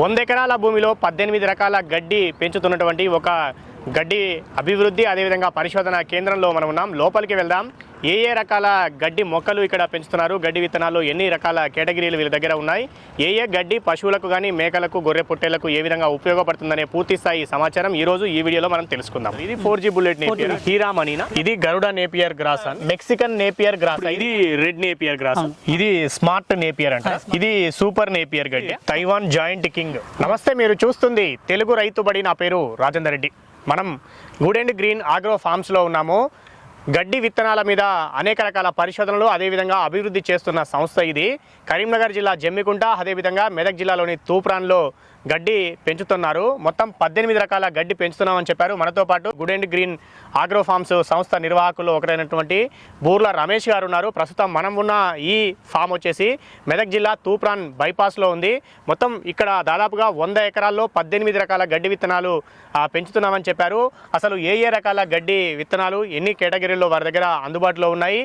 వంద ఎకరాల భూమిలో పద్దెనిమిది రకాల గడ్డి పెంచుతున్నటువంటి ఒక గడ్డి అభివృద్ధి అదేవిధంగా పరిశోధన కేంద్రంలో మనం ఉన్నాం. లోపలికి వెళ్దాం. ఏ ఏ రకాల గడ్డి మొక్కలు ఇక్కడ పెంచుతున్నారు? గడ్డి విత్తనాలు ఎన్ని రకాల కేటగిరీలు వీళ్ళ దగ్గర ఉన్నాయి? ఏ ఏ గడ్డి పశువులకు కానీ మేకలకు గొర్రె పొట్టేలకు ఏ విధంగా ఉపయోగపడుతుందనే పూర్తి స్థాయి సమాచారం ఈ రోజు ఈ వీడియోలో మనం తెలుసుకుందాం. ఇది ఫోర్ జీ బుల్లెట్ నేపియర్ హీరామణినా ఇది Garuda Napier grass Mexican Napier grass ఇది రెడ్ నేపియర్ గ్రాస్ ఇది స్మార్ట్ నేపియర్ అంట. ఇది సూపర్ నేపియర్ గడ్డి. తైవాన్ జాయింట్ కింగ్ నమస్తే మీరు చూస్తుంది తెలుగు రైతు బడి నా పేరు రాజేందర్ రెడ్డి. మనం గూడెండ్ గ్రీన్ ఆగ్రో ఫార్మ్స్లో ఉన్నాము. గడ్డి విత్తనాల మీద అనేక రకాల పరిశోధనలు అదేవిధంగా అభివృద్ధి చేస్తున్న సంస్థ ఇది. కరీంనగర్ జిల్లా జమ్మికుంట అదేవిధంగా మెదక్ జిల్లాలోని తూప్రాన్లో గడ్డి పెంచుతున్నారు. మొత్తం పద్దెనిమిది రకాల గడ్డి పెంచుతున్నామని చెప్పారు. మనతో పాటు Good and Green Agro Farms సంస్థ నిర్వాహకులు ఒకరైనటువంటి బూర్ల రమేష్ గారు ఉన్నారు. ప్రస్తుతం మనం ఉన్న ఈ ఫామ్ వచ్చేసి మెదక్ జిల్లా తూప్రాన్ బైపాస్లో ఉంది. మొత్తం ఇక్కడ దాదాపుగా వంద ఎకరాల్లో పద్దెనిమిది రకాల గడ్డి విత్తనాలు పెంచుతున్నామని చెప్పారు. అసలు ఏ ఏ రకాల గడ్డి విత్తనాలు ఎన్ని కేటగిరీల్లో వారి దగ్గర అందుబాటులో ఉన్నాయి?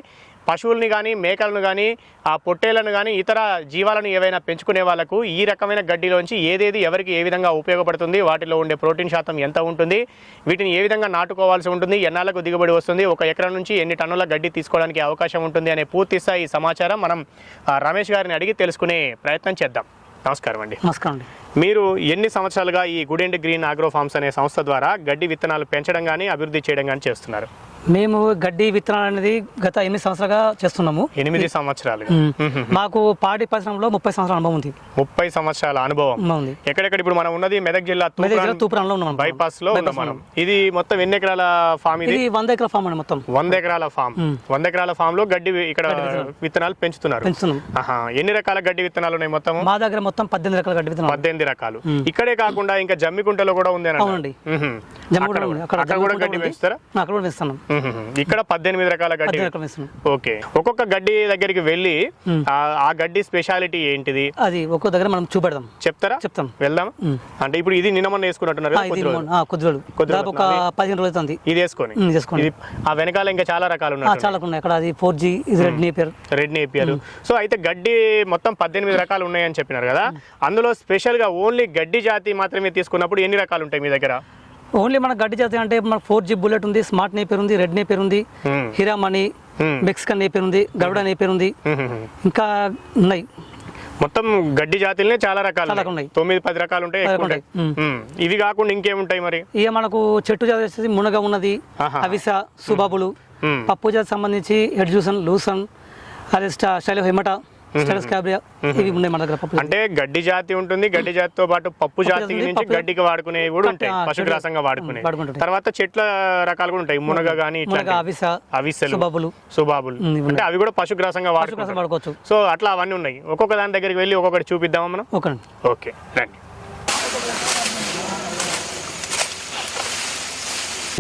పశువుల్ని కానీ మేకలను కానీ ఆ పొట్టేళ్ళను కానీ ఇతర జీవాలను ఏవైనా పెంచుకునే వాళ్ళకు ఈ రకమైన గడ్డిలోంచి ఏదేది ఎవరికి ఏ విధంగా ఉపయోగపడుతుంది వాటిలో ఉండే ప్రోటీన్ శాతం ఎంత ఉంటుంది వీటిని ఏ విధంగా నాటుకోవాల్సి ఉంటుంది ఎన్నాళ్ళకు దిగుబడి వస్తుంది ఒక ఎకరం నుంచి ఎన్ని టన్నుల గడ్డి తీసుకోవడానికి అవకాశం ఉంటుంది అనే పూర్తి స్థాయి సమాచారం మనం రమేష్ గారిని అడిగి తెలుసుకునే ప్రయత్నం చేద్దాం. నమస్కారం అండి. నమస్కారం అండి. మీరు ఎన్ని సంవత్సరాలుగా ఈ Good and Green Agro Farms అనే సంస్థ ద్వారా గడ్డి విత్తనాలు పెంచడం కానీ అభివృద్ధి చేయడం కానీ చేస్తున్నారు? మేము గడ్డి విత్తనాలు అనేది గత ఎనిమిది సంవత్సరాలుగా చేస్తున్నాము. ఎనిమిది. మ్మ్. మాకు పాడి పరిశ్రమలో ముప్పై సంవత్సరాల అనుభవం ఉంది. ముప్పై సంవత్సరాల అనుభవం. ఉంది ఎక్కడెక్కడ ఇప్పుడు మనం ఉన్నది? మెదక్ జిల్లా తూప్రాన్లో ఉన్నాం బైపాస్లో ఉన్నాం మనం. ఇది మొత్తం ఎన్ని ఎకరాల ఫామ్ ఇది? వంద ఎకరాల ఫామ్ అండి మొత్తం. వంద ఎకరాల ఫామ్. వంద ఎకరాల ఫామ్లో గడ్డి ఇక్కడ విత్తనాలు. పెంచుతున్నారు. పెంచుతున్నాం. ఎన్ని రకాల గడ్డి విత్తనాలు ఉన్నాయి మొత్తం మా దగ్గర మొత్తం పద్దెనిమిది రకాల గడ్డి విత్తనాలు. పద్దెనిమిది రకాలు. ఇక్కడే కాకుండా ఇంకా జమ్మికుంటలో కూడా ఉంది అని అక్కడ కూడా. గడ్డి. పెంచుతారా అక్కడ కూడా. ఇక్కడ పద్దెనిమిది రకాల గడ్డి. ఓకే. ఒక్కొక్క గడ్డి దగ్గరికి వెళ్ళి ఆ- గడ్డి స్పెషాలిటీ ఏంటిది? అది ఒక్కో దగ్గర మనం చూపెడదాం. చెప్తారా? చెప్తాం. వెళ్దాం. అంటే ఇప్పుడు ఇది నిన్న మొన్న వేసుకున్నట్టున్నారు ఆ, కదా, ఇది కొద్ది రోజులు. ఆ, కొద్ది రోజులు. కొద్ది దాదాపు ఒక పదిహేను రోజులు అవుతుంది. ఇది వేసుకొని. ఉమ్, చేసుకోండి ఇది ఆ వెనకాల ఇంకా చాలా రకాలు ఉన్నాయి చాలా ఉన్నాయి. అక్కడ అది ఫోర్ జీ ఇది red Napier red Napier so అయితే గడ్డి మొత్తం పద్దెనిమిది రకాలు ఉన్నాయని చెప్పినారు కదా. అందులో స్పెషల్గా ఓన్లీ గడ్డి జాతి మాత్రమే తీసుకున్నప్పుడు ఎన్ని రకాలు ఉంటాయి మీ దగ్గర ఓన్లీ మన గడ్డి జాతి అంటే మన ఫోర్ జీ బుల్లెట్ ఉంది స్మార్ట్ నేపియర్ ఉంది రెడ్ నేపియర్ ఉంది. హిరామణి. మెక్సికన్ నేపియర్ ఉంది గరుడ నేపియర్ ఉంది. ఇంకా ఉన్నాయి మొత్తం గడ్డి జాతులనే చాలా రకాలు ఉన్నాయి. తొమ్మిది పది రకాలు ఉంటాయి. ఇవి కాకుండా ఇంకేముంటాయి మరి ఇక మనకు చెట్టు జాతి వచ్చేసి మునగ ఉన్నది. అవిస సుబాబులు. పప్పు జాతి సంబంధించి ఎడ్జూసన్ లూసన్ అదే స్టైల్ హెమట స్టైలస్ క్యాబ్రియా ఇవి ఉన్నాయి మన దగ్గర పప్పు జాతి. అంటే గడ్డి జాతి ఉంటుంది గడ్డి జాతితో పాటు పప్పు జాతి నుంచి గడ్డికి వాడుకునేవి కూడా ఉంటాయి పశుగ్రాసంగా వాడుకునే. తర్వాత చెట్ల రకాలు కూడా ఉంటాయి మునగ అవిస అవిసెలు సుబాబులు. అంటే అవి కూడా పశుగ్రాసంగా వాడుకోవచ్చు. సో అట్లా అవన్నీ ఉన్నాయి. ఒక్కొక్క దాని దగ్గరికి వెళ్ళి ఒక్కొక్కటి చూపిద్దామా మనం? ఓకే ఓకే రండి.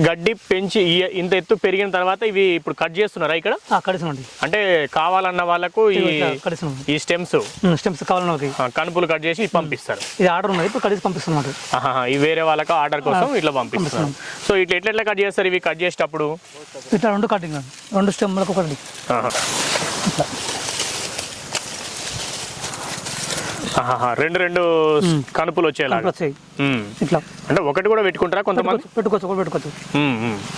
గడ్డి పెంచి ఇంత ఎత్తు పెరిగిన తర్వాత ఇవి ఇప్పుడు కట్ చేస్తున్నారా ఇక్కడ? కడిసినండి అంటే కావాలన్న వాళ్ళకు ఈ స్టెమ్స్. స్టెమ్స్ కావాలన్న వాళ్ళకి. కణుపులు కట్ చేసి పంపిస్తారు. ఇది ఆర్డర్ ఉన్నది ఇప్పుడు కడిసి పంపిస్తున్నమాట. ఆహాహా, ఇవి వేరే వాళ్ళకి ఆర్డర్ కోసం ఇట్లా పంపిస్తున్నారు. సో ఇట్లా ఎట్లా ఎట్లా కట్ చేస్తారు ఇవి కట్ చేసేటప్పుడు? ఇట్లా రెండు కటింగ్ రెండు స్టెమ్లకు ఒకటి ఆహా. ఆహాహా, రెండు రెండు కణుపులు వచ్చేలాగా. ఇట్లా. అంటే ఒకటి కూడా పెట్టుకుంటారా కొంతమంది? పెట్టుకోవచ్చు ఒకటి పెట్టుకోవచ్చు.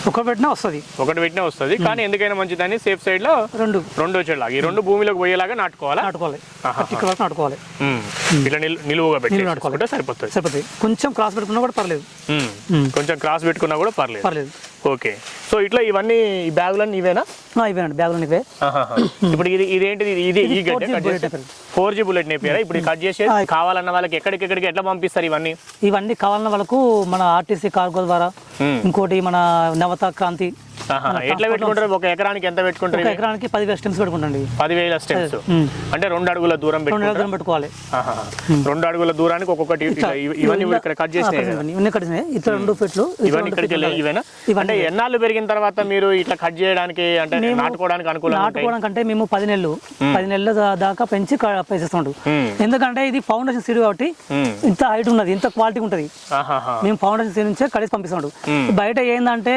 ఒకటి పెట్టినా వస్తుంది. ఒకటి పెట్టినా వస్తుంది. కానీ ఎందుకైనా మంచిదని సేఫ్ సైడ్లో రెండు. రెండు వచ్చేలాగా. ఈ రెండు భూమిలోకి పోయేలాగా నాటుకోవాలా? నాటుకోవాలి. ఇక్కడ నాటుకోవాలి. ఇట్లా నిలు- నిలువుగా పెట్టి సరిపోతుంది. సరిపోతుంది. కొంచెం క్రాస్ పెట్టుకున్నా కూడా పర్లేదు. కొంచెం క్రాస్ పెట్టుకున్నా కూడా పర్లేదు. పర్లేదు. ఓకే. సో ఇట్లా ఇవన్నీ ఈ బ్యాగులన్నీ ఇవేనా? ఇవేనండి. బ్యాగులు ఇవే. ఇప్పుడు ఇది ఇదేంటిది? ఇది ఇది ఈ ఇది గడ్డ 4G కట్ bullet చేస్తే నేపారు. ఫోర్ జీ బుల్లెట్ నేపారా ఇప్పుడు కట్ చేసి ఆ. కావాలన్న వాళ్ళకి ఎక్కడికెక్కడికి ఎట్లా పంపిస్తారు ఇవన్నీ ఇవన్నీ కావాలన్న వాళ్ళకు మన ఆర్టీసీ కార్గో ద్వారా. ఇంకోటి మన నవత క్రాంతి. ఎట్లా పెట్టుకుంటారు? ఒక ఎకరానికి ఎంత పెట్టుకుంటారు ఒక? ఎకరానికి పదివేల స్టెమ్స్ పెట్టుకుంటండి పదివేల స్టెమ్స్. అంటే రెండు అడుగుల దూరం రెండు దూరం పెట్టుకోవాలి. రెండు అడుగుల దూరానికి ఒక్కొక్కటి ఇవన్నీ ఇక్కడ కట్ చేసినాయి కదా. ఇవన్నీ కట్టినాయి ఇట్లా రెండు ఫీట్లు ఇవన్నీ ఇక్కడికి ఇవేనా? అంటే ఎన్నాళ్ళు పెరిగిన తర్వాత మీరు ఇట్లా కట్ చేయడానికి అంటే నాటుకోవడానికి అనుకూలంగా ఉంటాయి? నాటుకోవడం కంటే మేము పది నెలలు పది నెలల దాకా పెంచి పెంచుతుంటాం. ఎందుకంటే ఇది ఫౌండేషన్ సీడ్ కాబట్టి. ఇంత హైట్ ఉన్నది ఇంత క్వాలిటీ ఉంటుంది. మేము ఫౌండేషన్ సీడ్ నుంచే కడిసి పంపిస్తున్నాడు బయట ఏంటంటే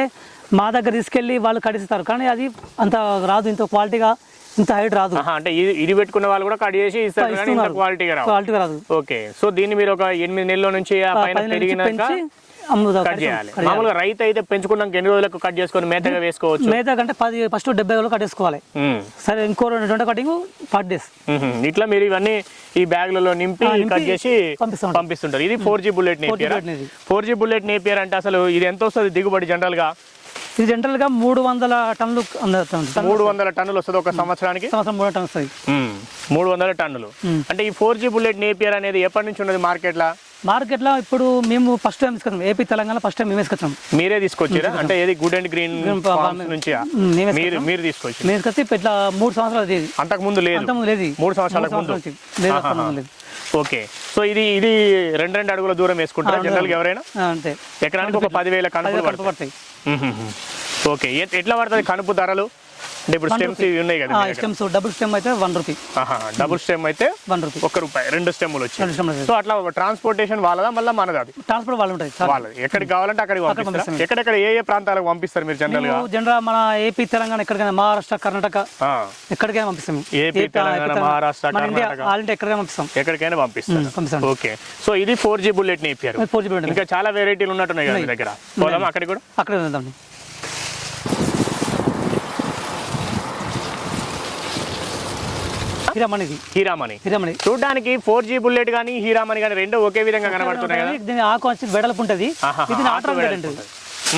మా దగ్గర తీసుకెళ్ళి వాళ్ళు కడిస్తారు. కానీ అది అంత రాదు. ఇంత క్వాలిటీగా ఇంత హైట్ రాదు. అంటే ఇది ఇది పెట్టుకున్న వాళ్ళు కూడా కట్ చేసి ఇస్తారు. క్వాలిటీగా రాదు. ఓకే. సో దీన్ని మీరు ఒక ఎనిమిది నెలల నుంచి పెరిగినాక కట్ చేయాలి. మామూలుగా రైతు అయితే పెంచుకున్నాక ఎన్ని రోజులకు కట్ చేసుకొని మేతగా వేసుకోవచ్చు? మేత కంటే పది ఫస్ట్ డెబ్బై వేలు కట్టేసుకోవాలి సరే ఇంకో రెండు రెండు కటింగ్ ఫార్టీ డేస్. ఇట్లా మీరు ఇవన్నీ ఈ బ్యాగ్లలో నింపి కట్ చేసి పంపిస్తాం. పంపిస్తుంటారు. ఇది four G bullet Napier. Four G bullet Napier అంటే అసలు ఇది ఎంత వస్తుంది దిగుబడి జనరల్గా ఇది జనరల్గా మూడు వందల టన్నులు మూడు వందల టన్నులు వస్తుంది ఒక సంవత్సరానికి? సంవత్సరం మూడు వస్తుంది. మూడు వందల టన్నులు. అంటే ఈ ఫోర్ జీ బుల్లెట్ నేపియర్ అనేది ఎప్పటి నుంచి ఉన్నది మార్కెట్లా మార్కెట్లో ఇప్పుడు మేము ఫస్ట్ టైం తీసుకొచ్చాం. ఏపీ తెలంగాణ ఫస్ట్ టైం మేము వేసుకొచ్చాం మీరే తీసుకొచ్చారా? అంటే ఏది గుడ్ అండ్ గ్రీన్ నుంచి? మీరు మీరు తీసుకొచ్చి మేము తీసుకొచ్చి. ఇట్లా మూడు సంవత్సరాలు ఇది అంతకు ముందు లేదు. అంత ముందు లేదు. మూడు సంవత్సరాలకు ముందు. లేదు ఓకే. సో ఇది ఇది రెండు రెండు అడుగుల దూరం వేసుకుంటారా జనరల్గా ఎవరైనా? అంతే. ఎకరానికి ఒక పదివేల కనుపులు పది పడతాయి. ఓకే. ఎట్లా పడుతుంది కనుపు ధరలు? అంటే ఇప్పుడు స్టెమ్స్ ఇవి ఉన్నాయి కదా మీ దగ్గర. స్టెమ్స్ డబుల్ స్టెమ్ అయితే వన్ రూపీ డబుల్ స్టెమ్ అయితే వన్ రూపీ ఒక్క రూపాయి రెండు స్టెమ్లు సో అట్లా ట్రాన్స్పోర్టేషన్ వాళ్ళదా మళ్ళీ మనది అది? ట్రాన్స్పోర్ట్ వాళ్ళు ఉంటుంది చాలా. వాళ్ళది. ఎక్కడికి కావాలంటే అక్కడికి పంపిస్తారు. ఎక్కడెక్కడ ఏ ఏ ప్రాంతాలకు పంపిస్తారు మీరు జనరల్గా? జనరల్ మన ఏపీ తెలంగాణ ఎక్కడికైనా మహారాష్ట్ర కర్ణాటక ఎక్కడికైనా పంపిస్తాం. ఏపీ, తెలంగాణ, మహారాష్ట్ర, కర్ణాటక. ఎక్కడికైనా పంపిస్తాం. ఎక్కడికైనా పంపిస్తాం. ఓకే. సో ఇది ఫోర్ జీ బుల్లెట్ నేపారు ఫోర్ ఇంకా చాలా వెరైటీలు ఉన్నట్టున్నాయి కదా మీ దగ్గర. పోదామా అక్కడికి కూడా? అక్కడే వెళ్దాం హీరామణి. హీరామణి. హీరామణి. చూడడానికి ఫోర్ జీ బుల్లెట్ కానీ హీరామణి కానీ రెండు ఒకే విధంగా కనబడుతున్నాయి కదా? దీని ఆకు వచ్చి వెడల్పు ఉంటుంది. ఇది నాటు రకం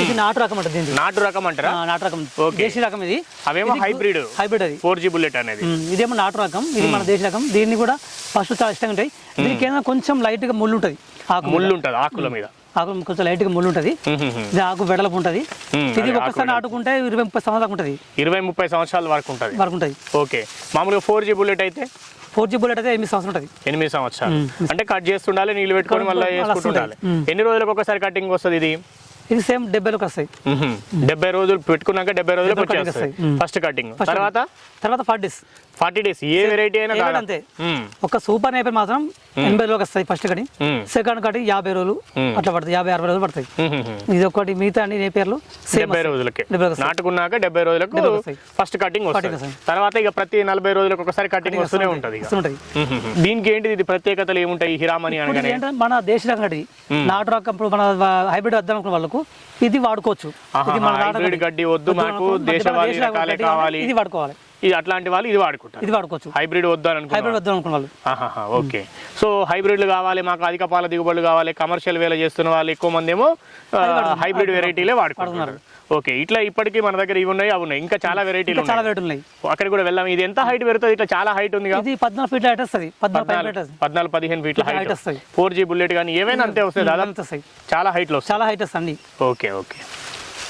ఇది నాటు రకం ఉంటుంది దీనికి నాటు రకం అంటారా? నాటు రకం. దేశీ రకం ఇది. అవేమో హైబ్రిడ్. హైబ్రిడ్ అది. ఫోర్ జీ బుల్లెట్ అనేది. ఇదేమో నాటు రకం. ఇది మన దేశ రకం. దీన్ని కూడా ఫస్ట్ చాలా ఇష్టంగా ఉంటాయి. దీనికి ఏదైనా కొంచెం లైట్గా ముళ్ళు ఉంటుంది. ఆకు ముళ్ళు ఉంటుంది ఆకుల మీద. ఆకు కొంచెం లైట్గా ముళ్ళు ఉంటుంది. ఇది ఆకు వెడల్పు ఉంటుంది ఇది ఒక్కసారి నాటుకుంటే ఇరవై ముప్పై సంవత్సరాలకు ఉంటుంది. ఇరవై ముప్పై సంవత్సరాల వరకు ఉంటుంది. వరకు ఉంటుంది ఓకే. మామూలుగా ఫోర్ జీ బుల్లెట్ అయితే? ఫోర్ జీ బుల్లెట్ అయితే ఎనిమిది సంవత్సరం ఉంటుంది. ఎనిమిది సంవత్సరాలు. అంటే కట్ చేస్తుండాలి నీళ్ళు పెట్టుకొని మళ్ళీ మ్మ్. ఎన్ని రోజులకు ఒకసారి కటింగ్ వస్తుంది ఇది? ఇది సేమ్ డెబ్బైలోకి వస్తాయి. డెబ్బై రోజులు పెట్టుకున్నాక డెబ్బై. మ్మ్. ఫస్ట్ కటింగ్ తర్వాత? తర్వాత ఫార్టీ డేస్ ఫార్టీ డేస్ ఏ వెరైటీ అయినా. అంతే. ఒక సూపర్ నేపర్ మాత్రం ఎనభై రోజులకు వస్తాయి ఫస్ట్ మ్మ్. సెకండ్ కటి యాభై రోజులు. అట్లా పడతాయి యాభై అరవై రోజులు పడతాయి. ఇది ఒకటి మిగతా అన్ని నేపేర్లు డెబ్బై రోజులకి రోజులు. నాటుకున్నాక డెబ్బై రోజులకు. ఫస్ట్ కటింగ్ వస్తుంది. తర్వాత ఇక ప్రతి నలభై రోజులకు ఒకసారి కటింగ్ వస్తూనే ఉంటుంది. దీనికి ఏంటిది ఇది ప్రత్యేకతలు ఏముంటాయి హిరామణి ఇప్పుడు అనగానే మన దేశ రకం కటి నాటు రకం మన హైబ్రిడ్ వద్దాం అనుకున్న వాళ్ళకు ఇది వాడుకోవచ్చు ఇది మన గడ్డి. వద్దు మాకు, దేశవాళీ కావాలి. ఇది వాడుకోవాలి ఇది అట్లాంటి వాళ్ళు ఇది వాడుకుంటారు. ఇది వాడుకోవచ్చు. హైబ్రిడ్ వద్దు అని అనుకున్నారు హైబ్రిడ్ వద్దాం అనుకున్న వాళ్ళు. ఆహాహా, ఓకే. సో హైబ్రిడ్లు కావాలి మాకు అధిక పాల దిగుబడులు కావాలి కమర్షియల్ వేల చేస్తున్న వాళ్ళు ఎక్కువ మంది ఏమో హైబ్రిడ్ వెరైటీలే వాడుకుంటున్నారు. ఓకే ఇట్లా ఇప్పటికీ మన దగ్గర ఇవి ఉన్నాయి అవి ఉన్నాయి. ఇంకా చాలా వెరైటీలు చాలా ఉన్నాయి. రేటు ఉన్నాయి. అక్కడ కూడా వెళ్దాం. ఇది ఎంత హైట్ పెడుతుంది ఇట్లా చాలా హైట్ ఉంది ఇది పద్నాలుగు ఫీట్ల హైట్ వస్తుంది. పద్నాలుగు హైట్ వస్తుంది పదిహేను ఫీట్ల హైట్. వస్తాయి. ఫోర్ జీ బుల్లెట్ కానీ ఏవైనా అంతే వస్తాయి చాలా హైట్లో వస్తాయి. చాలా హైట్ వస్తుంది ఓకే ఓకే.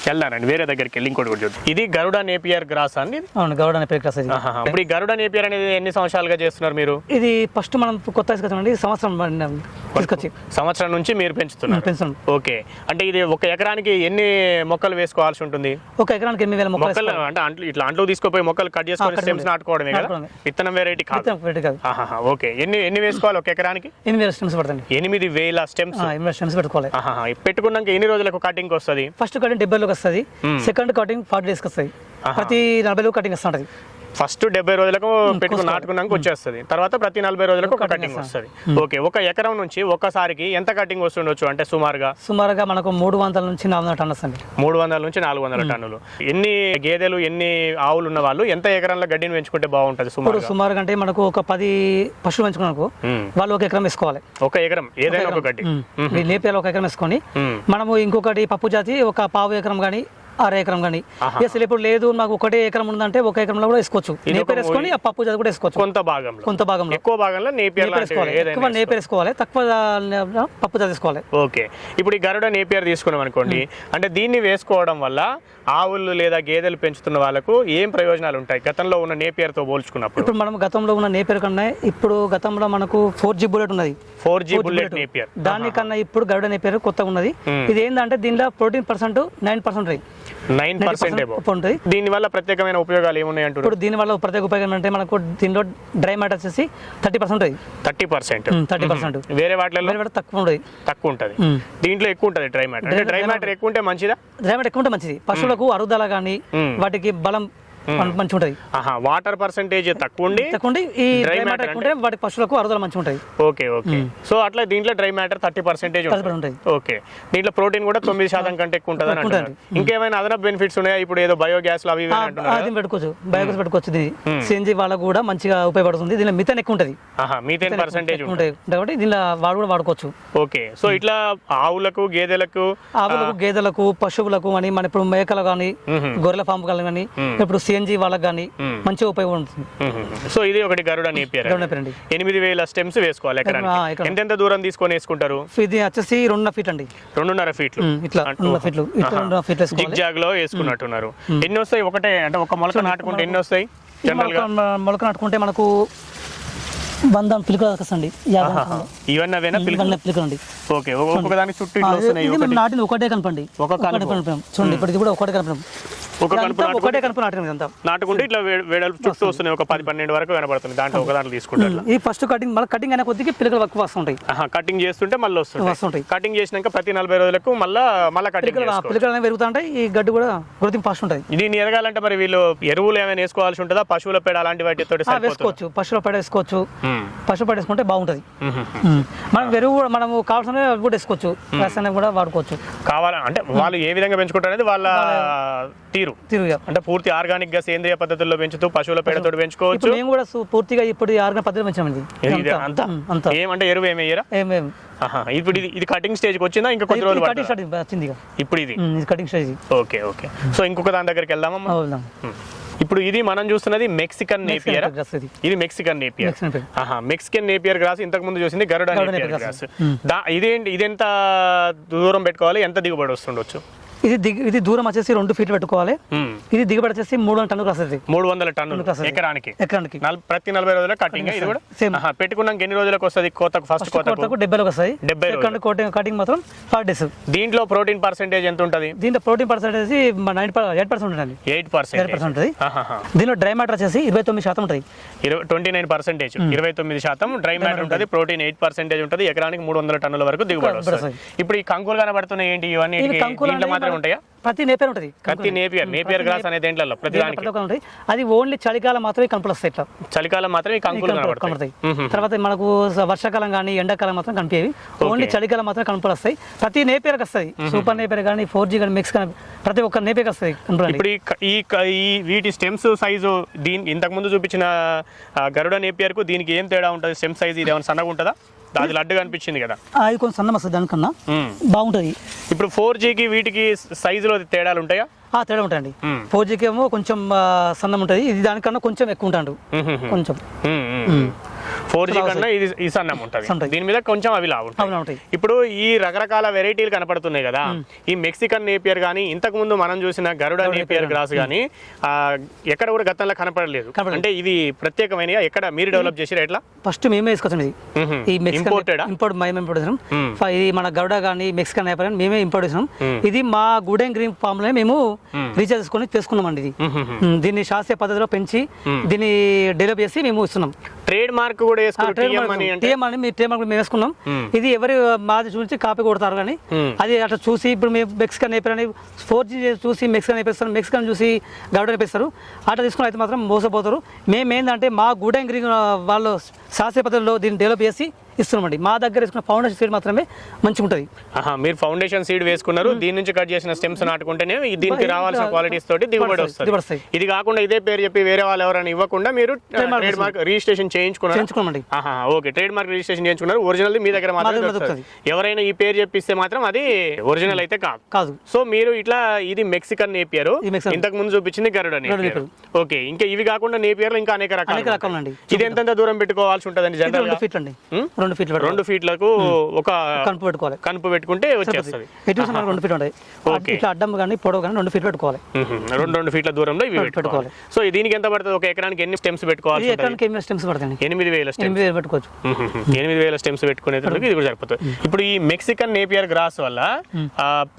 వెళ్దానండి వేరే దగ్గరికి వెళ్ళి ఇంకోటి కూడా చూద్దాం. ఇది గరుడ నేపియర్ గ్రాస్ అండి? అవును క్లాస్ ఇది. ఆహాహా. ఇప్పుడు ఈ గరుడ నేపియర్ అనేది ఎన్ని సంవత్సరాలుగా చేస్తున్నారు మీరు? ఇది ఫస్ట్ మనం కొత్త తీసుకొచ్చామండి సంవత్సరం తీసుకొచ్చి. సంవత్సరం నుంచి మీరు పెంచుతున్నారు. పెంచుతాం ఓకే అంటే ఇది ఒక ఎకరానికి ఎన్ని మొక్కలు వేసుకోవాల్సి ఉంటుంది? ఒక ఎకరానికి ఎనిమిది వేల మొక్కలు అంటే అంట్లు ఇట్లా అంట్లు తీసుకుపోయి మొక్కలు కట్ చేసుకొని స్టెమ్స్. నాటుకోవడమే కదా. విత్తనం వెరైటీ కాదు. ఓకే ఎన్ని ఎన్ని వేసుకోవాలి ఒక ఎకరానికి? ఎనిమిది వేల స్టెమ్స్ పడుతుంది. ఎనిమిది వేల స్టెమ్స్. ఎనిమిది స్టెమ్స్ పెట్టుకోవాలి. పెట్టుకున్నాక ఎన్ని రోజులకు కటింగ్ వస్తుంది? ఫస్ట్ కటింగ్ డెబ్బైలోకి వస్తుంది. సెకండ్ కటింగ్ ఫార్టీ డేస్కి వస్తుంది. ప్రతి నలభైలో కటింగ్ వస్తుంటుంది. ఫస్ట్ డెబ్బై రోజులకు పెట్టుకుని నాటుకున్నాక వచ్చేస్తుంది. తర్వాత ప్రతి నలభై రోజులకు ఒక కటింగ్ వస్తుంది. ఓకే ఒక ఎకరం నుంచి ఒక్కసారికి ఎంత కటింగ్ వస్తుండొచ్చు అంటే సుమారుగా? సుమారుగా మనకు మూడు వందల నుంచి నాలుగు వందల టన్నులు వస్తుంది మూడు వందల నుంచి నాలుగు వందల టన్నులు. ఎన్ని గేదెలు ఎన్ని ఆవులు ఉన్న వాళ్ళు ఎంత ఎకరంలో గడ్డిని పెంచుకుంటే బాగుంటుంది ఇప్పుడు సుమారుగా? అంటే మనకు ఒక పది పశువులు పెంచుకున్నాకు. వాళ్ళు ఒక ఎకరం వేసుకోవాలి. ఒక ఎకరం ఏదైనా ఒక గడ్డి. ఈ నేపియాలు ఒక ఎకరం వేసుకొని. మనము ఇంకొకటి పప్పు జాతి ఒక పావు ఎకరం కానీ అర ఎకరం కానీ. అసలు ఇప్పుడు లేదు నాకు ఒకటే ఎకరం ఉందంటే ఒక ఎకరంలో కూడా వేసుకోవచ్చు. నేపేరు వేసుకొని ఆ పప్పు జాతి కూడా వేసుకోవచ్చు. కొంత భాగంలో. కొంత భాగంలో. ఎక్కువ భాగంలో నేపియర్ నేపేరు ఎక్కువ నేపేరు వేసుకోవాలి. తక్కువ పప్పు జాతి వేసుకోవాలి. ఓకే. ఇప్పుడు ఈ గరుడ నేపియర్ తీసుకున్నాం అనుకోండి. అంటే దీన్ని వేసుకోవడం వల్ల ఆవులు లేదా గేదెలు పెంచుతున్న వాళ్ళకు ఏం ప్రయోజనాలు ఉంటాయి? గతంలో ఉన్న నేపియర్తో పోల్చుకున్నప్పుడు. ఇప్పుడు మనం గతంలో ఉన్న నేపేరు కన్నా ఇప్పుడు గతంలో మనకు ఫోర్ జీ బుల్లెట్ ఉన్నది. ఫోర్ జీ బుల్లెట్ నేపియర్ దానికన్నా ఇప్పుడు గరుడ నేపేరు కొత్తగా ఉన్నది. ఇది ఏంటంటే దీనిలో protein percent nine percent nine percent దీని వల్ల ప్రత్యేకమైన ఉపయోగాలు ఏమున్నాయి అంటారు ఇప్పుడు దీని వల్ల ప్రత్యేక ఉపయోగం అంటే మనకు దీనిలో డ్రై మ్యాటర్ వచ్చేసి థర్టీ పర్సెంట్ ఉంటుంది. Thirty percent. Thirty percent. వేరే వాటిలో తక్కువ ఉంటుంది. తక్కువ ఉంటుంది. దీంట్లో ఎక్కువ ఉంటుంది డ్రై మ్యాటర్. డ్రై మ్యాటర్ ఎక్కువ ఉంటే మంచిదా? డ్రై మ్యాటర్ ఎక్కువ ఉంటే మంచిది. పశువులకు అరుగుదల కానీ. వాటికి బలం మంచిగా ఉంటుంది వాటర్ పర్సంటేజ్ తక్కువ ఉండి తక్కువ ఈ డ్రై మ్యాటర్ ఉంటే వాటి పశువులకు అరుదల మంచిగా ఉంటుంది ఓకే. ఓకే సో అట్లా దీంట్లో డ్రై మ్యాటర్ థర్టీ పర్సెంటేజ్ ఉంటుంది. ఓకే. దీంట్లో ప్రోటీన్ కూడా తొమ్మిది శాతం కంటే ఎక్కువ ఉంటుంది అంటున్నారు. ఇంకేమైనా అదనపు బెనిఫిట్స్ ఉన్నాయా? ఇప్పుడు ఏదో బయోగ్యాస్ అవి అది పెట్టుకోవచ్చు. బయోగ్యాస్ పెట్టుకోవచ్చు ఇది. సిఎన్జి వాళ్ళకు కూడా మంచిగా ఉపయోగపడుతుంది. దీనిలో మిథన్ ఎక్కువ ఉంటుంది మీథేన్ పర్సెంటేజ్ ఉంటాయి కాబట్టి దీనిలో వాడు కూడా వాడుకోవచ్చు. ఓకే. సో ఇట్లా ఆవులకు గేదెలకు ఆవులకు గేదెలకు పశువులకు అని మన ఇప్పుడు మేకలు కానీ గొర్రెల ఫామ్ కానీ ఇప్పుడు సిఎన్జి వాళ్ళకి కానీ మంచిగా ఉపయోగపడుతుంది సో ఇది ఒకటి గరుడ నేపియర్ గరుడ పేరండి. ఎనిమిది వేల స్టెమ్స్ వేసుకోవాలి. ఎంతెంత దూరం తీసుకొని వేసుకుంటారు? ఇది వచ్చేసి రెండున్నర ఫీట్ అండి. రెండున్నర ఫీట్లు ఇట్లా రెండున్నర ఫీట్లు ఇట్లా రెండున్నర ఫీట్లు జిగ్ జాగ్లో వేసుకున్నట్టున్నారు ఎన్ని వస్తాయి? ఒకటే అంటే ఒక మొలక నాటుకుంటే ఎన్ని వస్తాయి? మొలక నాటుకుంటే మనకు వంద పిలుకలు. ఇవన్నీ అండి ఓకే ఒక్కొక్క దానికి చుట్టూ నాటింది ఒకటే కనపండి. ఒక ఒకటే కనపడం. చూడండి ఇప్పుడు ఇది కూడా ఒకటే కనపడం. ఒక ఒకటే ఇదంతా. నాటుకుంటే ఇట్లా వే- వేడల్పు చుట్టూ వస్తున్నాయి. ఒక పది పన్నెండు వరకు కనబడుతుంది దాంట్లో ఒక దాంట్లో తీసుకుంటారు ఈ ఫస్ట్ కటింగ్ మళ్ళీ కటింగ్ అయిన కొద్దికి పిల్లకలు ఎక్కువ వస్తుంటాయి. కటింగ్ చేస్తుంటే మళ్ళీ వస్తుంది వస్తుంటాయి. కటింగ్ చేసినాక ప్రతి నలభై రోజులకు మళ్ళా మళ్ళీ కటింగ్ పిల్లకలు అనేవి పెరుగుతా ఉంటాయి. ఈ గడ్డి కూడా గ్రోతింగ్ ఫాస్ట్ ఉంటుంది. దీన్ని ఎదగాలంటే మరి వీళ్ళు ఎరువులు ఏమైనా వేసుకోవాల్సి ఉంటుందా? పశువుల పేడ అలాంటి వాటితో వేసుకోవచ్చు. పశువుల పేడ వేసుకోవచ్చు. పశువుల పేడ వేసుకుంటే బాగుంటుంది. మనం ఎరువు మనము కావాల్సిన కూడా వేసుకోవచ్చు. రసాయనం కూడా వాడుకోవచ్చు. కావాలా అంటే వాళ్ళు ఏ విధంగా పెంచుకుంటారు అనేది వాళ్ళ తీరు. తిరుగుగా అంటే పూర్తి ఆర్గానిక్గా సేంద్రియ పద్ధతుల్లో పెంచుతూ పశువుల పేడతో పెంచుకోవచ్చు. మేము కూడా పూర్తిగా ఇప్పుడు ఈ ఆరుగా పద్ధతి పెంచామండి. ఇది అంతా ఉమ్, అంతా. ఏమంటే ఎరువు ఏమేం ఆహా, ఇప్పుడు ఇది ఇది కటింగ్ స్టేజ్కి వచ్చిందా? ఇంకా కొద్ది రోజులు వచ్చింది. ఇప్పుడు ఇది? ఇది cutting stage okay okay. So ఇంకొక దాని దగ్గరికి వెళ్దామమ్మా వెళ్దాం. ఉమ్. ఇప్పుడు ఇది మనం చూస్తున్నది మెక్సికన్ నేపియర్ ఇది. ఇది Mexican Napier Mexican Napier grass ఇంతకు ముందు చూసింది గరుడ నేపియర్ గ్రాస్ ఇదేంటి ఇదెంత దూరం పెట్టుకోవాలి? ఎంత దిగుబడి వస్తుండొచ్చు? ఇది దిగు ఇది దూరం వచ్చేసి రెండు ఫీట్లు పెట్టుకోవాలి. ఇది దిగుబడి వచ్చేసి మూడు వందల టన్నులు వస్తుంది. మూడు వందల టన్నులు. ఎకరానికి. ఎకరానికి. ప్రతి నలభై రోజుల కటింగ్ ఇది కూడా. ఆహా, పెట్టుకున్నాక ఎన్ని రోజులకు వస్తుంది కోతకు? ఫస్ట్ కోతకు? డెబ్బైలోకి వస్తాయి 70 సెకండ్ కోటింగ్ కటింగ్ మాత్రం ఫైవ్ డేస్ దీంట్లో ప్రోటీన్ పర్సెంటేజ్ ఎంత ఉంటుంది? దీంట్లో protein percentage nine eight percent ఉంటుంది ఎయిట్ ఎయిట్ పర్సెంట్ పర్సెంట్ ఉంటుంది. దీనిలో డ్రై మ్యాటర్ వచ్చేసి ఇరవై తొమ్మిది శాతం ఉంటుంది. ఇరవై ట్వంటీ నైన్ పర్సెంటేజ్ ఇరవై తొమ్మిది శాతం డ్రై మ్యాటర్ ఉంటుంది ప్రోటీన్ ఎయిట్ పర్సెంటేజ్ ఉంటుంది ఎకరానికి మూడు వందల టన్నుల వరకు దిగుబడి. ఇప్పుడు ఈ కంకులు కనబడుతున్నాయి ఏంటి ఇవన్నీ ఇవి కంకులు మాత్రమే ఉంటాయా? ప్రతి నేపేర్ ఉంటుంది. ప్రతి నేపియర్ నేపియర్ గ్రాస్ అనే దేంట్లో ప్రతి దానికి. ఉంటుంది అది ఓన్లీ చలికాలం మాత్రమే కంపులు వస్తాయి ఇట్లా. చలికాలం మాత్రం ఈ కంకులు కనబడతాయి. తర్వాత మనకు వర్షాకాలం కానీ ఎండాకాలం మాత్రం కనిపించేవి. ఓన్లీ చలికాలం మాత్రం కనుపలు వస్తాయి ప్రతి నేపేరకు వస్తాయి సూపర్ నేపేర్ కానీ ఫోర్ జీ కానీ మిక్స్ కానీ ప్రతి ఒక్క నేపేకి వస్తాయి ఇప్పుడు ఈ ఈ వీటి స్టెమ్స్ సైజు దీని ఇంతకు ముందు చూపించిన గరుడ నేపియర్కు దీనికి ఏం తేడా ఉంటుంది? స్టెమ్ సైజ్ ఇది ఏమైనా సన్నగా ఉంటుందా? అది లడ్డుగా అనిపించింది కదా. అది కొంచెం సన్నం వస్తుంది దానికన్నా. బాగుంటుంది. ఇప్పుడు ఫోర్ జీకి వీటికి సైజులో తేడాలు ఉంటాయా? ఆ తేడా ఉంటాయండి. ఫోర్ జీకి ఏమో కొంచెం సన్నం ఉంటుంది. ఇది దానికన్నా కొంచెం ఎక్కువ ఉంటాడు. కొంచెం. ఫోర్ జీ కన్నా ఇది ఈ సన్నం ఉంటుంది. దీని మీద కొంచెం అవి లా ఉంటాయి. అవునా ఉంటాయి. ఇప్పుడు ఈ రకరకాల వెరైటీలు కనపడుతున్నాయి కదా. ఈ మెక్సికన్ నేపియర్ కానీ ఇంతకు ముందు మనం చూసిన గరుడ నేపియర్ గ్రాస్ కానీ ఎక్కడ కూడా గతంలో కనపడలేదు. అంటే ఇది ప్రత్యేకమైన ఎక్కడ మీరు డెవలప్ చేసిరా ఎట్లా? ఫస్ట్ మేమే వేసుకొచ్చాం ఇది. ఈ ఇంపోర్టెడ్ ఇంపోర్ట్ మేము ఇంపోర్ట్ చేసినాం. ఇది మన గౌడ కానీ మెక్సికన్ నేపర్ కానీ మేమే ఇంపోర్ట్ చేసినాం. ఇది మా గుడెన్ గ్రీన్ ఫామ్లో మేము రీఛార్జ్ చేసుకొని చేసుకున్నామండి ఇది. దీన్ని శాస్త్రీయ పద్ధతిలో పెంచి దీన్ని డెవలప్ చేసి మేము ఇస్తున్నాం. ట్రేడ్ మార్క్ కూడా మీ టీఎం అని మేము వేసుకున్నాం ఇది ఎవరి మాది చూసి కాపీ కొడతారు కానీ. అది అట్లా చూసి ఇప్పుడు మేము మెక్సికన్ నేపర్ అని ఫోర్ జీ చూసి మెక్సికన్ నేపిస్తారు మెక్సికన్ చూసి గౌడ నేపిస్తారు అట్లా తీసుకుని అయితే మాత్రం మోసపోతారు. మేము ఏంటంటే మా గుడెన్ గ్రీన్ వాళ్ళు శాస్త్రీయ పద్ధతిలో దీన్ని డెవలప్ చేసి ఇస్తున్నామండి. మా దగ్గర వేసుకున్న ఫౌండేషన్ సీడ్ మాత్రమే మంచిగా ఉంటుంది మీరు ఫౌండేషన్ సీడ్ వేసుకున్నారు. దీని నుంచి కట్ చేసిన స్టెమ్స్ నాటుకుంటేనే దీనికి రావాల్సిన క్వాలిటీస్ తోటి దిగుబడి వస్తుంది. ఇది కాకుండా ఇదే పేరు చెప్పి వేరే వాళ్ళు ఎవరైనా ఇవ్వకుండా మీరు ట్రేడ్ మార్క్ రిజిస్ట్రేషన్ చేయించుకున్నారు? ఓకే. ట్రేడ్ మార్క్ రిజిస్ట్రేషన్ చేయించుకున్నారు. ఒరిజినల్ మీ దగ్గర ఎవరైనా ఈ పేరు చెప్పిస్తే మాత్రం అది ఒరిజినల్ అయితే కాదు. కాదు. సో మీరు ఇట్లా ఇది మెక్సికన్ నేపియర్. ఇంతకు ముందు చూపించింది గరుడ నేపియర్ ఓకే. ఇంకా ఇవి కాకుండా నేపియర్లు ఇంకా అనేక రకాలు. ఇది ఎంతెంత దూరం పెట్టుకోవాల్సి ఉంటుందండి ఇది జనరల్ అండి? రెండు ఫీట్లు పెట్టాలి. రెండు ఫీట్లకు ఒక కనుపు పెట్టుకోవాలి. కనుపు పెట్టుకుంటే వచ్చేస్తుంది. ఎటు చూసినా మనకు రెండు ఫీట్లు ఉంటాయి. ఇట్లా అడ్డం కానీ పొడవు కానీ రెండు ఫీట్లు పెట్టుకోవాలి. రెండు రెండు ఫీట్ల దూరంలో ఇవి పెట్టుకోవాలి. సో దీనికి ఎంత పడుతుంది? ఒక ఎకరానికి ఎన్ని స్టెమ్స్ పెట్టుకోవాలి ఎకరానికి ఎనిమిది స్టెమ్స్ పడతాయండి ఎనిమిది వేల ఎనిమిది వేలు పెట్టుకోవచ్చు. ఎనిమిది వేల స్టెమ్స్ పెట్టుకునేందుకు ఇది కూడా సరిపోతుంది. ఇప్పుడు ఈ మెక్సికన్ నేపియర్ గ్రాస్ వల్ల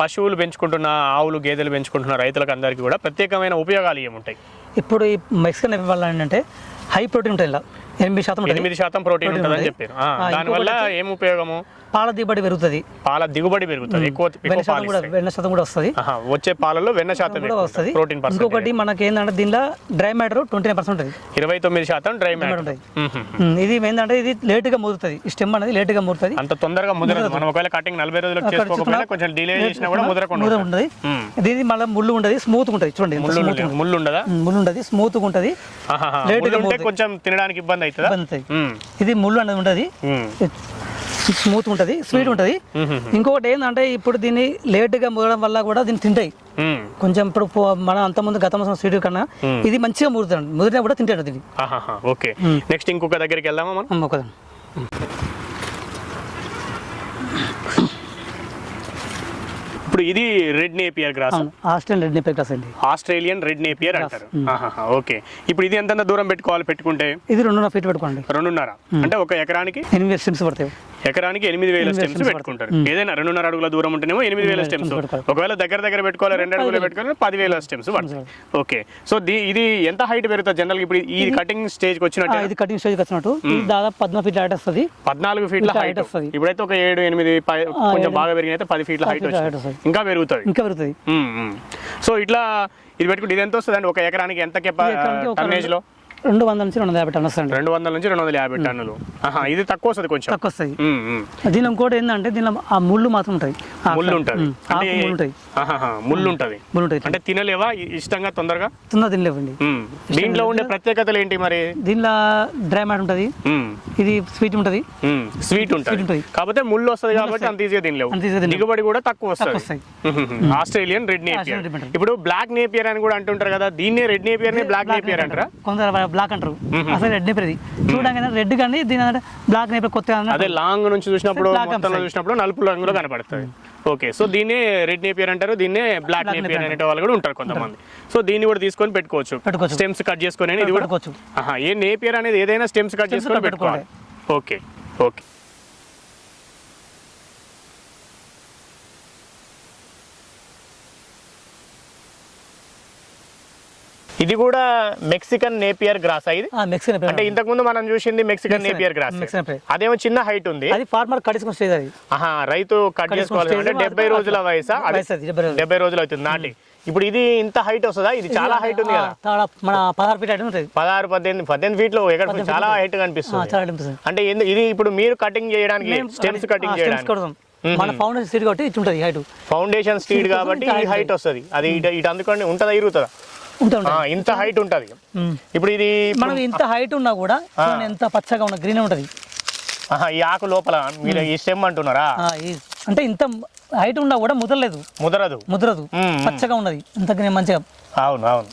పశువులు పెంచుకుంటున్న ఆవులు గేదెలు పెంచుకుంటున్న రైతులకు అందరికీ కూడా ప్రత్యేకమైన ఉపయోగాలు ఏముంటాయి? ఇప్పుడు ఈ మెక్సికన్ వల్ల ఏంటంటే హై ప్రోటీన్ ఇలా. ఎనిమిది శాతం ఎనిమిది శాతం ప్రోటీన్ ఉంటుందని ఉంటుంది. చెప్పారు. దానివల్ల ఏం ఉపయోగము? పాల దిగుబడి పెరుగుతుంది. పాల దిగుబడి పెరుగుతుంది. ఎక్కువ వెన్న శాతం కూడా. వెన్న శాతం కూడా వస్తుంది. వచ్చే పాలలో వెన్న శాతం కూడా వస్తుంది. ప్రోటీన్ ఇంకొకటి మనకి ఏంటంటే దీనిలో dry matter twenty nine percent ఉంటుంది. ఇరవై తొమ్మిది శాతం డ్రై మ్యాటర్ ఉంటుంది. ఇది ఏంటంటే ఇది లేటుగా ముదురుతుంది ఈ స్టెమ్ అనేది లేటుగా ముదురుతుంది అంత తొందరగా ముదరదు. మనం ఒకవేళ కటింగ్ నలభై రోజులకు చేసుకోకపోయినా కొంచెం డిలే చేసినా కూడా ముదరకుండా ముద్ర ఉంటుంది. దీని మళ్ళీ ముళ్ళు ఉంటుంది స్మూత్ ఉంటుంది. చూడండి ముళ్ళు ఉండదు- ముళ్ళు ఉండదా? స్మూత్ ఉంటుంది. ముదురుతుంది. కొంచెం తినడానికి ఇబ్బంది అవుతుందా. ఇది ముళ్ళు అనేది ఉంటుంది. స్మూత్ ఉంటుంది స్వీట్ ఉంటుంది. ఇంకొకటి ఏంటంటే ఇప్పుడు దీన్ని లేటుగా ముదరడం వల్ల కూడా దీన్ని తింటాయి. కొంచెం ఇప్పుడు మన అంత ముందు గత సంవత్సరం స్వీట్ కన్నా ఇది మంచిగా ముదురుతుంది ముదిరినా కూడా తింటాడు దీన్ని. ఓకే. నెక్స్ట్ ఇంకొక దగ్గరికి వెళ్దామా మనం? ఒకదాన్ని. ఇప్పుడు ఇది red Napier grass. Australian red నెప్పి క్లాస్ అండి. ఆస్ట్రేలియన్ రెడ్ నేపియర్ అంటారు. ఓకే. ఇప్పుడు ఇది ఎంత దూరం పెట్టుకోవాలి పెట్టుకుంటే? ఇది రెండున్నర ఫీట్ పెట్టుకోండి. రెండున్నర. అంటే ఒక ఎకరానికి? ఎనిమిది స్టెమ్స్ పడతాయి. ఎకరానికి ఎనిమిది వేల స్టెమ్స్ పెట్టుకుంటారు. ఏదైనా రెండున్నర అడుగుల దూరం ఉంటేనేమో ఎనిమిది వేల స్టెమ్స్. ఒకవేళ దగ్గర దగ్గర పెట్టుకోవాలి రెండు అడుగులు పెట్టుకోవాలి పదివేల స్టెమ్స్ పడతాయి ఓకే. సో ఇది ఎంత హైట్ పెరుగుతుంది జనరల్ ఇప్పుడు ఈ కటింగ్ స్టేజ్ వచ్చినట్టు? ఇది కటింగ్ స్టేజ్కి వచ్చినట్టు. దాదాపు పద్నాలుగు ఫీట్ హైట్ వస్తుంది. పద్నాలుగు ఫీట్ల హైట్. వస్తది. ఇప్పుడైతే ఒక ఏడు ఎనిమిది కొంచెం. బాగా పెరిగిన అయితే పది ఫీట్ల హైట్ వస్తది. ఇంకా పెరుగుతుంది. ఇంకా పెరుగుతుంది. సో ఇట్లా ఇది పెట్టుకుంటే ఇది ఎంత వస్తుంది అండి ఒక ఎకరానికి ఎంత టన్నేజ్లో రెండు వందల నుంచి రెండు వందల యాభై టన్ను వస్తుంది రెండు వందల నుంచి రెండు వందల యాభై టన్నులు. ఇది తక్కువ వస్తుంది కొంచెం. తక్కువ వస్తాయి ఉమ్, ఉమ్. దీని ఇంకోటి ఏంటంటే దీనిలో ఆ ముళ్ళు మాత్రం ఉంటాయి. ముళ్ళు ఉంటది ముళ్ళు ఉంటాయి. ఆహాహా, ముళ్ళు ఉంటది ముళ్ళు ఉంటాయి అంటే తినలేవా? ఇష్టంగా తొందరగా? తొందర తినలేవండి. దీంట్లో ఉండే ప్రత్యేకతలు ఏంటి మరి? దీనిలో డ్రై మ్యాట్ ఉంటుంది. ఇది స్వీట్ ఉంటుంది. స్వీట్ ఉంటుంది. కాకపోతే ముళ్ళు వస్తుంది కాబట్టి అంత ఈజీగా తినలేవు. దిగుబడి కూడా తక్కువ వస్తుంది. వస్తాయి ఆస్ట్రేలియన్ రెడ్ నేపియర్. ఇప్పుడు బ్లాక్ నేపియర్ అని కూడా అంటుంటారు కదా దీన్నే రెడ్ నేపియర్ని బ్లాక్ నేపియర్ అంటారా. కొందరు బ్లాక్ అంటారు. అసలు రెడ్ నేపర్ ఇది చూడగానే రెడ్ కానీ దీని బ్లాక్ నేపర్ కొత్త అదే లాంగ్ నుంచి చూసినప్పుడు. చూసినప్పుడు నలుపు రంగులో కనపడుతుంది. ఓకే సో దీన్నే రెడ్ నేపియర్ అంటారు దీన్నే బ్లాక్ నేపియర్ అనే వాళ్ళు కూడా ఉంటారు కొంతమంది. సో దీన్ని కూడా తీసుకొని పెట్టుకోవచ్చు. స్టెమ్స్ కట్ చేసుకొని ఇది కూడా ఏ నేపియర్ అనేది ఏదైనా స్టెమ్స్ కట్ చేసుకొని పెట్టుకోవాలి. ఓకే ఓకే ఇది కూడా మెక్సికన్ నేపియర్ గ్రాస్ ఇది. మెక్సికన్ అంటే ఇంతకు ముందు మనం చూసింది మెక్సికన్ నేపియర్ గ్రాస్. అదేమో చిన్న హైట్ ఉంది. అది ఫార్మర్ స్టేజ్ అది. ఆహా రైతు కట్ చేసుకోవాలి అంటే డెబ్బై రోజుల వయసా? డెబ్బై రోజులు. అవుతుంది నాటి. ఇప్పుడు ఇది ఇంత హైట్ వస్తుందా? ఇది చాలా హైట్ ఉంది కదా. మన పదహారు ఫీట్ ఉంటుంది. పదహారు పద్దెనిమిది పద్దెనిమిది ఫీట్లు ఎక్కడ పద్దెనిమిది చాలా. హైట్ కనిపిస్తుంది. అంటే ఇది ఇప్పుడు మీరు కటింగ్ చేయడానికి స్టెమ్స్ కటింగ్ చేయడానికి. మన ఫౌండేషన్ సీడ్ కాబట్టి ఉంటుంది హైట్ ఫౌండేషన్ కోసం కాబట్టి హైట్ వస్తుంది. అది ఇటు అందుకని ఉంటుందా ఇరుగుతుందా? ఇంత హైట్ ఉంటుంది. ఇప్పుడు ఇది మనం ఇంత హైట్ ఉన్నా కూడా ఎంత పచ్చగా ఉన్న గ్రీన్ ఉంటుంది. ఈ ఆకు లోపల మీరు ఈ స్టెమ్ అంటున్నారా? అంటే ఇంత హైట్ ఉన్నా కూడా ముదరలేదు. ముదరదు. ముదరదు. పచ్చగా ఉన్నది. ఇంత green మంచిగా. అవును అవును.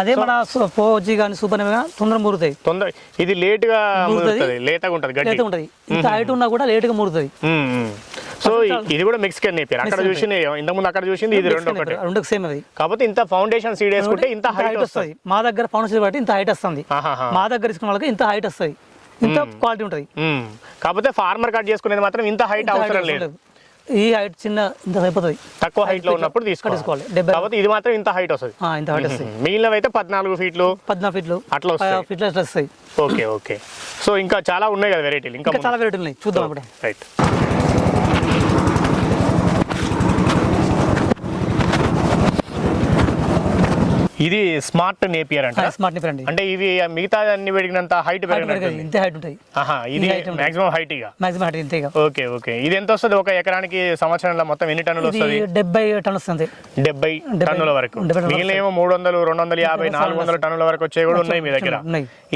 అదే మన ఫోజీ కానీ సూపర్ కానీ తొందర మురుగుతాయి తొందర ఇది లేట్గా ముదురుతది. ముదురుతుంది లేతగా ఉంటుంది లేట్ ఉంటుంది. ఇంత హైట్ ఉన్నా కూడా లేట్గా మ్మ్. సో ఇది కూడా మెక్సికన్ నేపియర్ అక్కడ చూసింది ఇంతకుముందు అక్కడ చూసింది ఇది రెండు ఒకటే. రెండుకు సేమ్ అది. కాకపోతే ఇంత ఫౌండేషన్ సీడ్ వేసుకుంటే ఇంత హైట్ వస్తుంది. మా దగ్గర ఫౌండేషన్ బట్టి ఇంత హైట్ వస్తుంది. మా దగ్గర తీసుకున్న వాళ్ళకి ఇంత హైట్ వస్తుంది. ఇంత క్వాలిటీ ఉంటుంది. కాకపోతే ఫార్మర్ కట్ చేసుకునేది మాత్రం ఇంత హైట్ అవసరం లేదు. ఈ హైట్ చిన్న ఇంత అయిపోతుంది. తక్కువ హైట్లో ఉన్నప్పుడు తీసుకోవాలి. కాకపోతే ఇది మాత్రం ఇంత హైట్ వస్తుంది. ఇంత హైట్ వస్తుంది. మిగిలినవి అయితే పద్నాలుగు ఫీట్లు పద్నాలుగు ఫీట్లు అట్లా వస్తాయి ఫీట్లు అట్లా వస్తాయి ఓకే ఓకే. సో ఇంకా చాలా ఉన్నాయి కదా వెరైటీలు ఇంకా ఇంకా చాలా వెరైటీలు ఉన్నాయి. చూద్దాం అప్పుడు రైట్ ఇది స్మార్ట్ నేపియర్ అంట స్మార్ట్ నిపర్ అండి. అంటే ఇవి మిగతా అన్ని పెరిగినంత హైట్ పెరిగినట్టు ఇంత హైట్ ఉంటుంది ఆహా ఇది. మాక్సిమం హైట్ ఇక. మాక్సిమం హైట్ ఇంతే ఓకే ఓకే. ఇది ఎంత వస్తుంది? ఒక ఎకరానికి సంవత్సరంలో మొత్తం ఎన్ని టన్నులు ఇది వస్తుంది? డెబ్బై టన్ వస్తుంది. డెబ్బై టన్నుల వరకు. మిగిలిన ఏమో మూడు వందలు రెండు వందల యాభై నాలుగు వందల టన్నుల వరకు వచ్చే కూడా ఉన్నాయి మీ దగ్గర.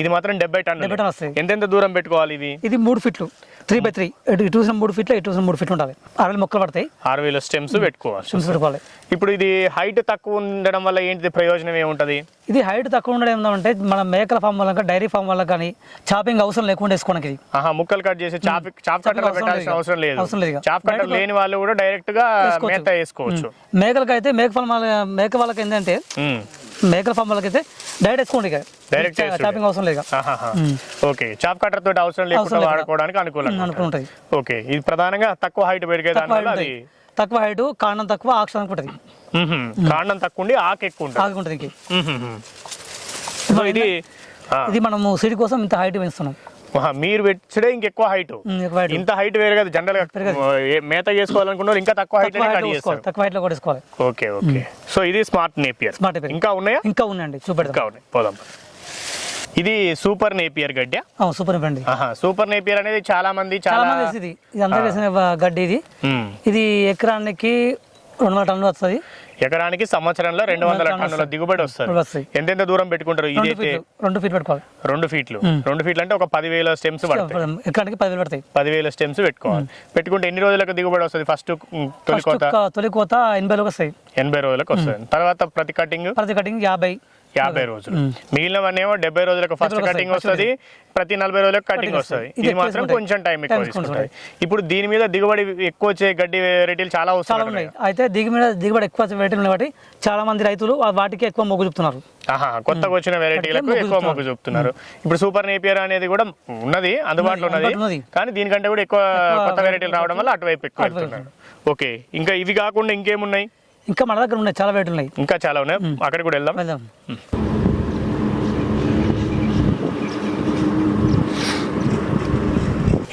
ఇది మాత్రం డెబ్బై వస్తాయి. ఎంతెంత దూరం పెట్టుకోవాలి ఇది? ఇది మూడు ఫీట్లు. త్రీ బై త్రీ ఇటు ఇటు చూసిన మూడు ఫీట్లు ఇటు చూసిన మూడు ఫీట్లు ఉండాలి. అరవై మొక్కలు పడతాయి. ఆరు వేల స్టెమ్స్ పెట్టుకోవాలి. స్విమ్స్ పెట్టుకోవాలి. ఇప్పుడు ఇది హైట్ తక్కువ ఉండడం వల్ల ఏంటిది ప్రయోజనం ఏముంటది? ఇది హైట్ తక్కువ ఉండడం ఏంటంటే మన మేకల ఫామ్ వల్ల డైరీ ఫామ్ వల్ల కానీ చాపింగ్ అవసరం లేకుండా వేసుకోవడానికి ఇది. ఆహా ముక్కలు కట్ చేసి చాప్ చాప్ కట్టర్ అవసరం పెట్టాల్సిన లేదు. అవసరం లేదు. అవసరం లేదు. చాప్ కట్టర్ లేని వాళ్ళు కూడా డైరెక్ట్గా. మేత వేసుకోవచ్చు. మేకలకి అయితే మేక ఫామ్ మేక వాళ్ళకి ఏంటంటే ఉమ్. మేకల ఫామ్ వాళ్ళకి అయితే డైరెక్ట్ వేసుకోండి ఇక. వేసుడే. చాపింగ్ అవసరం లేదు. ఓకే. చాప్ కట్టర్ తోటి అవసరం లేకుండా. వాడుకోవడానికి అనుకూలంగా ఉంటుంది. ఓకే. ఇది ప్రధానంగా తక్కువ హైట్ పెరిగే దానివల్ల అది. తక్కువ హైట్ కాండం తక్కువ ఆక్షన్ ఉంటుంది. కాండం తక్కువ ఉండి ఆకు ఎక్కువ ఉంటుంది. ఆగి ఉంటుంది ఇది ఇది మనము సిటీ కోసం ఇంత హైట్ పెంచుతున్నాం. మీరు పెట్టడే ఇంకెక్కువ హైట్. ఇంత హైట్ వేరు కదా జనరల్ మేత చేసుకోవాలనుకున్న వాళ్ళు ఇంకా తక్కువ హైట్ తక్కువ హైట్లో కూడా వేసుకోవాలి ఓకే ఓకే. సో ఇది స్మార్ట్ నేపియర్. Napier. ఇంకా ఉన్నాయా? ఇంకా ఉన్నాయండి. చూపెడతాం ఇంకా ఉన్నాయి. పోదాం. ఇది సూపర్ నేపియర్ గడ్డ. సూపర్ ఆహా సూపర్ నేపియర్ అనేది చాలా మంది చాలా మంది ఇది ఇది అందరూ వేసిన గడ్డి ఇది. ఇది ఎకరానికి రెండు వందల టన్నులు వస్తుంది. ఎకరానికి సంవత్సరంలో రెండు వందల టన్నులు దిగుబడి వస్తుంది. ఎంతెంత దూరం పెట్టుకుంటారు రెండు ఇదైతే? ఫీట్లు రెండు ఫీట్ పెట్టుకోవాలి. రెండు ఫీట్లు. రెండు ఫీట్లు అంటే ఒక పదివేల స్టెమ్స్ పడతాయి. ఎకరానికి పదివేలు పడతాయి. పదివేల స్టెమ్స్ పెట్టుకోవాలి. పెట్టుకుంటే ఎన్ని రోజులకు దిగుబడి వస్తుంది? ఫస్ట్ తొలి కోత? తొలి కోత ఎనభైలోకి వస్తాయి. ఎనభై రోజులకు వస్తుంది. తర్వాత ప్రతి కటింగ్? ప్రతి కటింగ్ యాభై. యాభై రోజులు. మిగిలినవన్నేమో డెబ్బై రోజులకు ఫస్ట్ కటింగ్ వస్తుంది ప్రతి నలభై రోజులకు కటింగ్ వస్తుంది. ఇది మాత్రం. కొంచెం టైం ఎక్కువ తీసుకుంటాయి ఇప్పుడు దీని మీద దిగుబడి ఎక్కువ వచ్చే గడ్డి వెరైటీలు చాలా చాలా వస్తాయి ఉన్నాయి. అయితే దిగుబడి దిగుబడి ఎక్కువ వెరైటీలు కాబట్టి చాలా మంది రైతులు వాటికి ఎక్కువ మొగ్గు చూపుతున్నారు. ఆహా కొత్తగా వచ్చిన వెరైటీలకు ఎక్కువ మొగ్గు చూపుతున్నారు. ఇప్పుడు సూపర్ నేపియర్ అనేది కూడా ఉన్నది అందుబాటులో ఉన్నది. కానీ దీనికంటే కూడా ఎక్కువ కొత్త వెరైటీలు రావడం వల్ల అటువైపు ఎక్కువ ఓకే ఇంకా ఇవి కాకుండా ఇంకేమున్నాయి? ఇంకా మన దగ్గర ఉన్నాయి చాలా వెరైటీలు ఉన్నాయి. ఇంకా చాలా ఉన్నాయి. అక్కడికి కూడా వెళ్దాం. వెళ్దాం.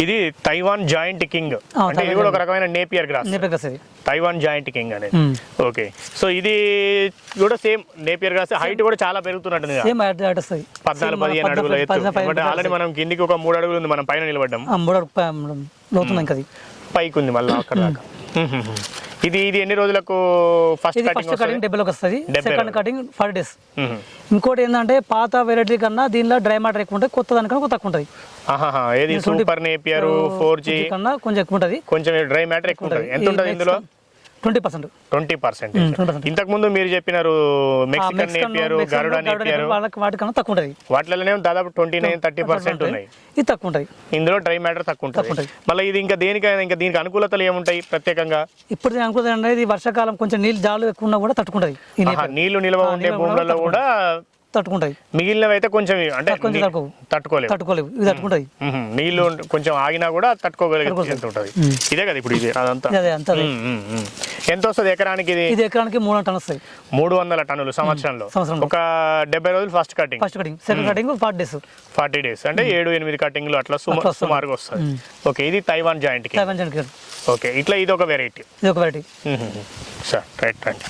ఇది తైవాన్ జాయింట్ కింగ్. అంటే ఇది కూడా ఒక రకమైన నేపియర్ గ్రాస్. నేపథ్యం వస్తుంది తైవాన్ జాయింట్ కింగ్ అనేది. ఓకే. సో ఇది కూడా సేమ్ నేపియర్ గ్రాస్. హైట్ కూడా చాలా పెరుగుతున్నట్టుంది. సేమ్ హైట్ వస్తుంది. పద్నాలుగు పదిహేను అడుగుల ఎత్తు. ఆల్రెడీ మనం కిందికి ఒక మూడు అడుగులు ఉంది మనం పైన నిలబడ్డాం. మూడు పైకి ఉంది మళ్ళీ అక్కడ దాకా. ఇది ఇది ఎన్ని రోజులకు ఫస్ట్ ఫస్ట్ కటింగ్ డెబ్బైలోకి వస్తుంది? సెకండ్. కటింగ్ ఫైవ్ డేస్ ఇంకోటి ఏంటంటే పాత వెరైటీ కన్నా దీనిలో డ్రై మ్యాటర్ ఎక్కువ ఉంటుంది కొత్త దానికన్నా తక్కువ ఉంటుంది. ఏది సూపర్ నేపియర్ ఫోర్ జీ? కన్నా కొంచెం ఎక్కువ ఉంటుంది. కొంచెం డ్రై మ్యాటర్ ఎక్కువ ఉంటుంది. ఎంత ఉంటుంది ఇందులో? Twenty percent. Twenty percent. 20%. ఇంతకు ముందు మీరు చెప్పినారు మెక్సికన్ నేపియర్ గరుడ నేపియర్. వాళ్ళకి వాటికన్నా తక్కువ ఉంటుంది. వాటిలోనే దాదాపు ట్వంటీ నైన్ థర్టీ పర్సెంట్ ఉన్నాయి. ఇది తక్కువ ఉంటుంది. ఇందులో డ్రై మ్యాటర్ తక్కువ ఉంటుంది. మళ్ళీ ఇది ఇంకా దేనికైనా ఇంకా దీనికి అనుకూలతలు ఏముంటాయి ప్రత్యేకంగా? ఇప్పుడు అనుకుంటుంది అనేది వర్షాకాలం కొంచెం నీళ్ళు జాలు ఎక్కువ ఉన్నా కూడా తట్టుకుంటుంది. నీళ్ళు నిల్వ ఉండే భూములలో కూడా తట్టుకుంటుంది మిగిలినవి అయితే కొంచెం అంటే కొంచెం నీ- తక్కువ. తట్టుకోలేవు. తట్టుకోలేవు. ఇది తట్టుకుంటుంది మ్మ్. నీళ్ళు కొంచెం ఆగినా కూడా తట్టుకోగలిగే ఉంటుంది. ఇదే కదా ఇప్పుడు ఇది అదంతా. అదే అంత. ఎంత వస్తుంది ఎకరానికి ఇది? ఇది ఎకరానికి మూడు టన్ వస్తాయి. మూడు వందల టన్నులు సంవత్సరంలో. సంవత్సరంలో. ఒక డెబ్బై రోజులు first cutting. First cutting. Second cutting forty days. Forty days. అంటే ఏడు ఎనిమిది కటింగ్లు అట్లా సుమ- అట్లా వస్తుంది. సుమారుగా వస్తుంది. ఓకే ఇది తైవాన్ జాయింట్కి. సెవెన్ జన్ ఓకే ఇట్లా ఇది ఒక వెరైటీ. ఇది ఒక వెరైటీ. Sir right right.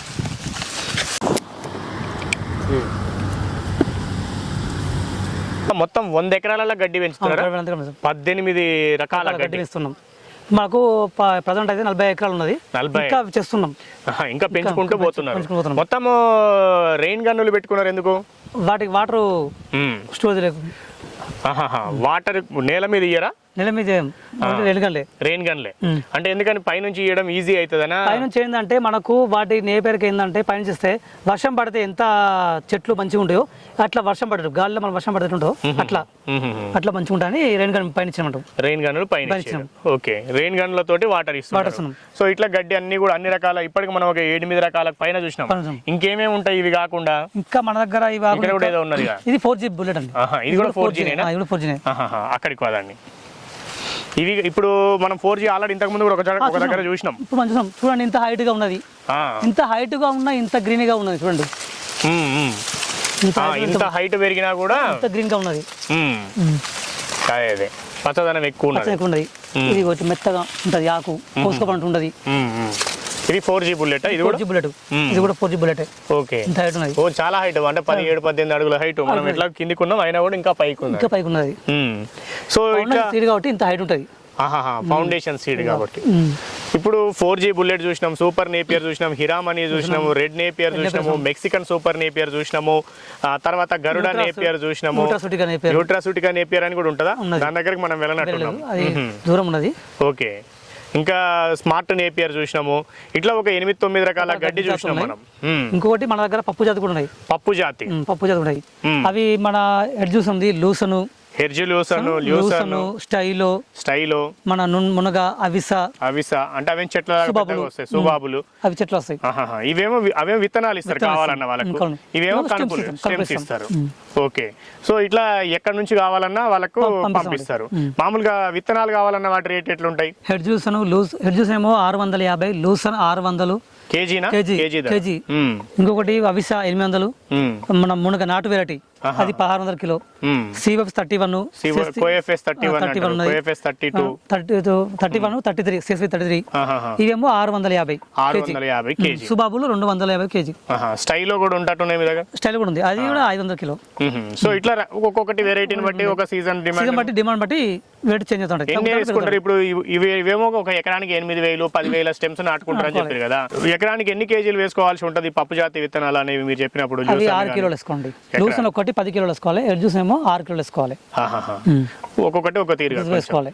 మొత్తం వంద ఎకరాల గడ్డి పెంచుతున్నారా? పద్దెనిమిది రకాల గడ్డి వేస్తున్నాం. మాకు ప్రజెంట్ అయితే నలభై ఎకరాలు ఉన్నది. నలభై. ఇంకా చేస్తున్నాం. ఇంకా పెంచుకుంటూ పోతున్నారు. మొత్తం రెయిన్ గన్నులు పెట్టుకున్నారు ఎందుకు? వాటికి వాటర్ స్టోరేజ్ లేకు ఆహాహా. వాటర్ నేల మీద ఇయ్యరా? నెల మీద రెయిన్ గన్లే. అంటే ఎందుకని పైనుంచి ఇవ్వడం ఈజీ అవుతుందనా పైనుంచి ఏంటంటే మనకు వాటి నేపేరుకి ఏంటంటే పైన చేస్తే వర్షం పడితే ఎంత చెట్లు మంచిగా ఉంటాయో అట్లా వర్షం పడదు. గాలిలో మనం వర్షం పడుతుంటో అట్లా. అట్లా మంచిగా ఉంటాయని రెండు గంటలు పైన ఇచ్చినట్టు రెయిన్ గన్నులు పైన. ఓకే. రెయిన్ గన్లతోటి వాటర్ ఇస్తున్నాం. సో ఇట్లా గడ్డి అన్ని కూడా అన్ని రకాల ఇప్పటికి మనం ఒక ఎనిమిది రకాల పైన చూసినాం. ఇంకేమేమి ఉంటాయి ఇవి కాకుండా? ఇంకా మన దగ్గర ఇవి కూడా ఏదో ఉన్నదిగా. ఇది ఫోర్ జీ బుల్లెట్ అండి. ఇది కూడా 4G నేనా? ఇది కూడా ఫోర్ జీ అక్కడికి పదండి ఇవి ఇప్పుడు మనం ఫోర్ జీ ఆల్రెడీ ఇంతకు ముందు కూడా ఒక దగ్గర చూసినాం. ఇప్పుడు మనం చూసాం. చూడండి ఇంత హైట్గా ఉన్నది. ఇంత హైట్గా ఉన్న ఇంత గ్రీన్గా ఉన్నది చూడండి. ఇంత హైట్ పెరిగినా కూడా ఇంత గ్రీన్గా ఉన్నది. అదే పచ్చదనం ఎక్కువ ఉన్నది. ఇది కొంచెం మెత్తగా ఉంటది ఆకు ఉమ్. ఇది ఫోర్ జీ బుల్లెట్ ఇది కూడా? బుల్లెట్ మ్మ్. ఇది కూడా ఫోర్ జీ బుల్లెట్ ఓకే. ఇంత హైట్ ఉన్నది. ఓ చాలా హైట్ అంటే పదిహేడు పద్దెనిమిది అడుగుల హైట్ మనం ఎట్లా కిందికి ఉన్నాం అయినా కూడా ఇంకా పైకి ఉంది ఇంకా పైకి ఉన్నది. సో ఇట్లా సీడ్ కాబట్టి ఇంత హైట్ ఉంటది. ఫౌండేషన్ సీడ్ కాబట్టి. ఉమ్. ఇప్పుడు ఫోర్ జీ బుల్లెట్ చూసినాం సూపర్ నేపియర్ చూసినాం హిరామనీ చూసినాము రెడ్ నేపియర్ చూసినాము మెక్సికన్ సూపర్ నేపియర్ చూసినాము తర్వాత గరుడ నేపియర్ చూసినాము. న్యూట్రాసూటికా నేపియర్ అని కూడా ఉంటుందా. దాని దగ్గరికి మనం వెళ్ళనట్టున్నాం దూరం ఉన్నది. ఓకే. ఇంకా స్మార్ట్ నేపియర్ చూసినాము. ఇట్లా ఒక ఎనిమిది తొమ్మిది రకాల గడ్డి గడ్డి చూసినాం జాతులు మనం. ఇంకొకటి మన దగ్గర పప్పు జాతి కూడా ఉన్నాయి. పప్పు జాతి. పప్పు జాతి ఉన్నాయి. అవి మన ఎడ్ ఉంది లూసను హెర్జులూసను ల్యూసను లూసను స్టైలో స్టైలో. మన మునగ అవిస. అవిస అంటే అవేం చెట్ల వస్తాయి? సుబాబులు. అవి చెట్లు వస్తాయి. ఇవేమో అవేమో విత్తనాలు ఇస్తారు కావాలన్న వాళ్ళకు. ఇవేమో కనుపులు స్టెమ్స్ ఇస్తారు. ఓకే. సో ఇట్లా ఎక్కడి నుంచి కావాలన్నా వాళ్ళకు. పంపిస్తారు. మ్మ్. మామూలుగా విత్తనాలు కావాలన్న వాటి రేట్ ఎట్లుంటాయి? Hedge lucerne hedge ఏమో ఆరు వందల యాభై లూసన్ ఆరు వందలు. కేజీనా? KG KG. ఇంకొకటి అవిస ఎనిమిది వందలు. మన మునగ నాటు వెరైటీ. అది పదహారు వందల kilo. CF thirty one thirty one thirty two thirty one thirty three CSV thirty three ఇవేమో ఆరు వందల యాభై ఆరు వందల యాభై కేజీ. సుబాబులు రెండు వందల యాభై కేజీ. స్టైల్లో కూడా ఉంటట్టున్నాయి మీ దగ్గర? స్టైల్ కూడా ఉంది. అది కూడా ఐదు వందల కిలో. సో ఇట్లా ఒక్కొక్కటి వెరైటీని బట్టి ఒక సీజన్ డిమాండ్ బట్టి డిమాండ్ బట్టి వెయిట్ చేంజ్ అవుతుంటాయి. ఇప్పుడు ఇవి- ఇవి ఇవేమో ఒక ఎకరానికి ఎనిమిది వేలు పది వేల స్టెమ్స్ నాటుకుంటారని చెప్పారు కదా. ఎకరానికి ఎన్ని కేజీలు వేసుకోవాల్సి ఉంటది? పప్పు జాతి విత్తనాలు అనేవి మీరు చెప్పినప్పుడు ఆరు కిలోలు వేసుకోండి. లూసన్ ఒకటి పది కిలోలు వేసుకోవాలి ఎడ్ జ్యూస్ ఏమో ఆరు కిలోలు వేసుకోవాలి. ఒక్కొక్కటి ఒక తీరుగా వేసుకోవాలి.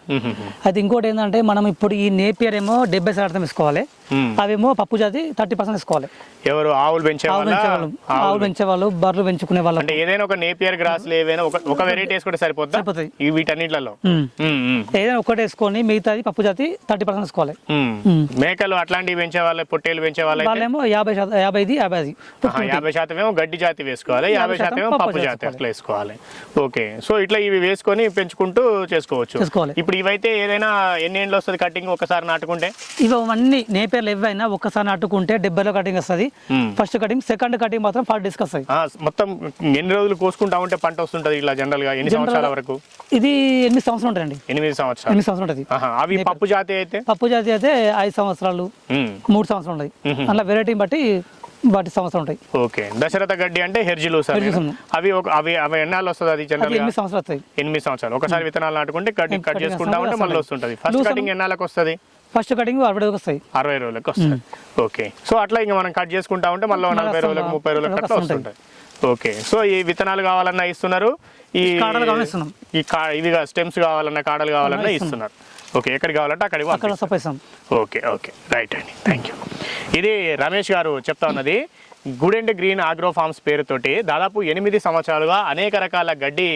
అయితే ఇంకోటి ఏంటంటే మనం ఇప్పుడు ఈ నేపియర్ ఏమో డెబ్బై శాతం వేసుకోవాలి. అవేమో పప్పు జాతి థర్టీ పర్సెంట్ వేసుకోవాలి. ఎవరు ఆవులు పెంచే ఆవులు వాళ్ళ ఆవులు పెంచేవాళ్ళు బర్రెలు పెంచుకునే వాళ్ళు. అంటే ఏదైనా ఒక నేపియర్ గ్రాస్ ఏవైనా ఒక వెరైటీ వేసుకుంటే సరిపోద్దా? సరిపోతాయి. ఈ మ్మ్. ఏదైనా ఒకటి వేసుకొని మిగతాది పప్పు జాతి థర్టీ పర్సెంట్ వేసుకోవాలి. మేకలు అట్లాంటివి పెంచే వాళ్ళ పొట్టేలు పెంచే వాళ్ళ వాళ్ళేమో యాభై శాతం యాభైది యాభైది. యాభై శాతం ఏమో గడ్డి జాతి వేసుకోవాలి యాభై శాతం పప్పు జాతి అట్లా వేసుకోవాలి. ఓకే సో ఇట్లా ఇవి వేసుకొని పెంచుకుంటూ చేసుకోవచ్చు. చేసుకోవాలి. ఇప్పుడు ఇవైతే ఏదైనా ఎన్ని ఏండ్లు వస్తుంది కటింగ్ ఒకసారి నాటుకుంటే? ఇవి అన్ని నేపేర్లు ఏవైనా ఒక్కసారి నాటుకుంటే డెబ్బైలో కటింగ్ వస్తుంది. ఫస్ట్ కటింగ్ సెకండ్ కటింగ్ మాత్రం ఫార్టీ డేస్కి వస్తుంది. ఆ, మొత్తం ఎన్ని రోజులు కోసుకుంటా ఉంటే పంట వస్తుంటది ఇట్లా జనరల్గా ఎన్ని సంవత్సరాల వరకు? ఇది ఎనిమిది సంవత్సరాలు ఉంటాయండి ఎనిమిది సంవత్సరాలు. ఎనిమిది సంవత్సరాలు ఉంటుంది. అవి పప్పు జాతి అయితే? పప్పు జాతి అయితే ఐదు సంవత్సరాలు మ్మ్. మూడు సంవత్సరాలు ఉంటాయి మ్మ్. అలా వెరైటీని బట్టి వాటి సంవత్సరం ఉంటాయి. ఓకే. దశరథ గడ్డి అంటే హెర్జిలూస్. అవి అవి అవి ఎన్నాళ్ళు వస్తుంది అది జనరల్ ఎనిమిది సంవత్సరాలు వస్తాయి. ఎనిమిది సంవత్సరాలు. ఒకసారి విత్తనాలు నాటుకుంటే కటింగ్ కట్ చేసుకుంటా ఉంటే మళ్ళీ. వస్తుంటది. ఫస్ట్ కటింగ్ ఎన్నాళ్ళకి వస్తుంది? ఫస్ట్ కటింగ్ అరవై రోజులు వస్తాయి. అరవై రోజులకు వస్తుంది. ఓకే. సో అట్లా ఇంకా మనం కట్ చేసుకుంటా ఉంటే మళ్ళీ నలభై రోజులకు ముప్పై రోజులకు అట్లా వస్తుంటాయి. ఓకే. సో ఈ విత్తనాలు కావాలన్నా ఇస్తున్నారు. ఈ. ఈ ఇవి స్టెమ్స్ కావాలన్నా కాడలు కావాలన్నా ఇస్తున్నారు. ఓకే ఎక్కడికి కావాలంటే అక్కడ సపైస్తాం ఓకే ఓకే. రైట్ అండి. థ్యాంక్ యూ ఇది రమేష్ గారు చెప్తా ఉన్నది. Good and Green Agro Farms పేరుతోటి దాదాపు ఎనిమిది సంవత్సరాలుగా అనేక రకాల గడ్డి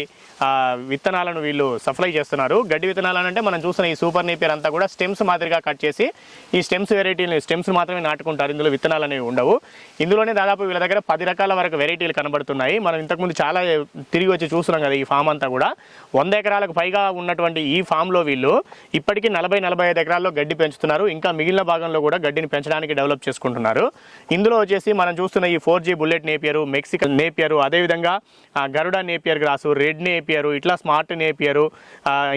విత్తనాలను వీళ్ళు సప్లై చేస్తున్నారు. గడ్డి విత్తనాలు అంటే మనం చూసిన ఈ సూపర్ నేపియర్ అంతా కూడా స్టెమ్స్ మాదిరిగా కట్ చేసి ఈ స్టెమ్స్ వెరైటీలు స్టెమ్స్ మాత్రమే నాటుకుంటారు. ఇందులో విత్తనాలు అనేవి ఉండవు. ఇందులోనే దాదాపు వీళ్ళ దగ్గర పది రకాల వరకు వెరైటీలు కనబడుతున్నాయి. మనం ఇంతకుముందు చాలా తిరిగి వచ్చి చూస్తున్నాం కదా ఈ ఫామ్ అంతా కూడా. వంద ఎకరాలకు పైగా ఉన్నటువంటి ఈ ఫామ్లో వీళ్ళు ఇప్పటికీ నలభై నలభై ఐదు ఎకరాల్లో గడ్డి పెంచుతున్నారు. ఇంకా మిగిలిన భాగంలో కూడా గడ్డిని పెంచడానికి డెవలప్ చేసుకుంటున్నారు. ఇందులో వచ్చేసి మనం చూస్తున్న ఈ four G bullet Napier Mexican Napier అదేవిధంగా ఆ, Garuda Napier grass red Napier ఇట్లా స్మార్ట్ నేపియరు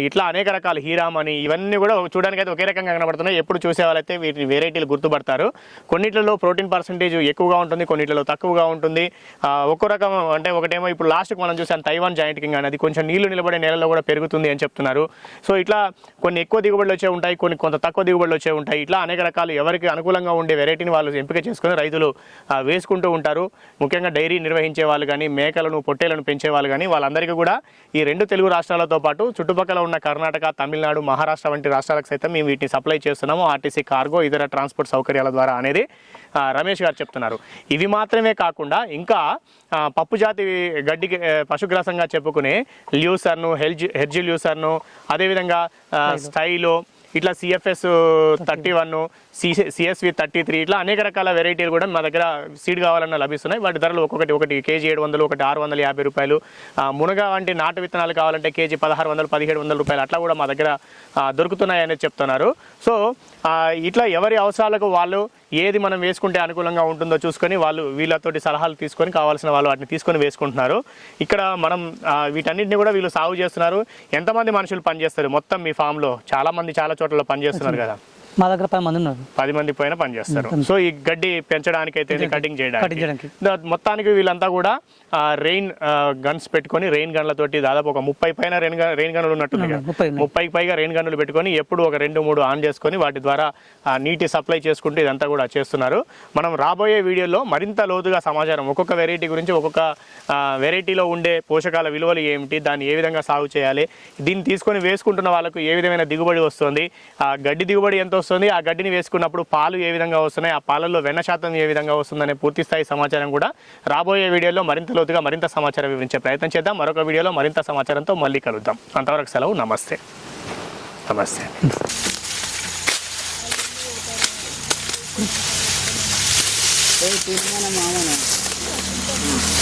ఇట్లా అనేక రకాల హీరామ్ అని ఇవన్నీ కూడా చూడడానికి అయితే ఒకే రకంగా కనబడుతున్నాయి. ఎప్పుడు చూసే వాళ్ళైతే వీటి వెరైటీలు గుర్తుపడతారు. కొన్నిట్లలో ప్రోటీన్ పర్సంటేజ్ ఎక్కువగా ఉంటుంది కొన్నిట్లలో తక్కువగా ఉంటుంది. ఒక్కో రకం అంటే ఒకటేమో ఇప్పుడు లాస్ట్కి మనం చూసాం తైవాన్ జాయింట్ కింగ్ అనేది కొంచెం నీళ్ళు నిలబడే నేలలో కూడా పెరుగుతుంది అని చెప్తున్నారు. సో ఇట్లా కొన్ని ఎక్కువ దిగుబడులు వచ్చే ఉంటాయి కొన్ని కొంత తక్కువ దిగుబడులు వచ్చే ఉంటాయి. ఇట్లా అనేక రకాలు ఎవరికి అనుకూలంగా ఉండే వెరైటీని వాళ్ళు ఎంపిక చేసుకుని రైతులు ఆ, వేసుకుంటూ ఉంటారు. ముఖ్యంగా డైరీ నిర్వహించే వాళ్ళు కానీ మేకలను పొట్టేలను పెంచే వాళ్ళు కానీ వాళ్ళందరికీ కూడా ఈ రెండు తెలుగు రాష్ట్రాలతో పాటు చుట్టుపక్కల ఉన్న కర్ణాటక తమిళనాడు మహారాష్ట్ర వంటి రాష్ట్రాలకు సైతం మేము వీటిని సప్లై చేస్తున్నాము. ఆర్టీసీ కార్గో ఇతర ట్రాన్స్పోర్ట్ సౌకర్యాల ద్వారా అనేది రమేష్ గారు చెప్తున్నారు. ఇవి మాత్రమే కాకుండా ఇంకా పప్పు జాతి గడ్డికి పశుగ్రాసంగా చెప్పుకునే ల్యూసర్ను హెల్జి హెర్జి ల్యూసర్ను అదేవిధంగా స్టైలో ఇట్లా CFS thirty one CSV thirty three ఇట్లా అనేక రకాల వెరైటీలు కూడా మా దగ్గర సీడ్ కావాలన్నా లభిస్తున్నాయి. వాటి ధరలు ఒక్కొక్కటి ఒకటి కేజీ ఏడు వందలు ఒకటి ఆరు వందల యాభై రూపాయలు. మునగ వంటి నాటు విత్తనాలు కావాలంటే కేజీ పదహారు వందలు పదిహేడు వందల రూపాయలు అట్లా కూడా మా దగ్గర దొరుకుతున్నాయని చెప్తున్నారు. సో ఇట్లా ఎవరి అవసరాలకు వాళ్ళు ఏది మనం వేసుకుంటే అనుకూలంగా ఉంటుందో చూసుకొని వాళ్ళు వీళ్ళతోటి సలహాలు తీసుకొని కావాల్సిన వాళ్ళు వాటిని తీసుకొని వేసుకుంటున్నారు. ఇక్కడ మనం వీటన్నిటిని కూడా వీళ్ళు సాగు చేస్తున్నారు. ఎంతమంది మనుషులు పనిచేస్తారు? మొత్తం మీ ఫామ్లో చాలామంది చాలా చోట్ల పనిచేస్తున్నారు కదా. మా దగ్గర పది మంది ఉన్నారు. పది మంది పైన పనిచేస్తారు సో ఈ గడ్డి పెంచడానికి అయితే కటింగ్ చేయడానికి? మొత్తానికి వీళ్ళంతా కూడా రెయిన్ గన్స్ పెట్టుకొని రెయిన్ గన్లతోటి దాదాపు ఒక ముప్పై పైన రెయిన్ గన్ రెయిన్ గన్నులు ఉన్నట్టుంది ముప్పై పైగా రెయిన్ గన్నులు పెట్టుకొని ఎప్పుడు ఒక రెండు మూడు ఆన్ చేసుకొని వాటి ద్వారా నీటి సప్లై చేసుకుంటూ ఇదంతా కూడా చేస్తున్నారు. మనం రాబోయే వీడియోలో మరింత లోతుగా సమాచారం ఒక్కొక్క వెరైటీ గురించి ఒక్కొక్క వెరైటీలో ఉండే పోషకాల విలువలు ఏమిటి దాన్ని ఏ విధంగా సాగు చేయాలి దీన్ని తీసుకొని వేసుకుంటున్న వాళ్ళకు ఏ విధమైన దిగుబడి వస్తుంది ఆ గడ్డి దిగుబడి ఎంత వస్తుంది. ఆ గడ్డిని వేసుకున్నప్పుడు పాలు ఏ విధంగా వస్తున్నాయి ఆ పాలల్లో వెన్న శాతం ఏ విధంగా వస్తుందనే పూర్తి స్థాయి సమాచారం కూడా రాబోయే వీడియోలో మరింత లోతుగా మరింత సమాచారం వివరించే ప్రయత్నం చేద్దాం. మరొక వీడియోలో మరింత సమాచారంతో మళ్ళీ కలుద్దాం. అంతవరకు సెలవు. నమస్తే. నమస్తే. ఏ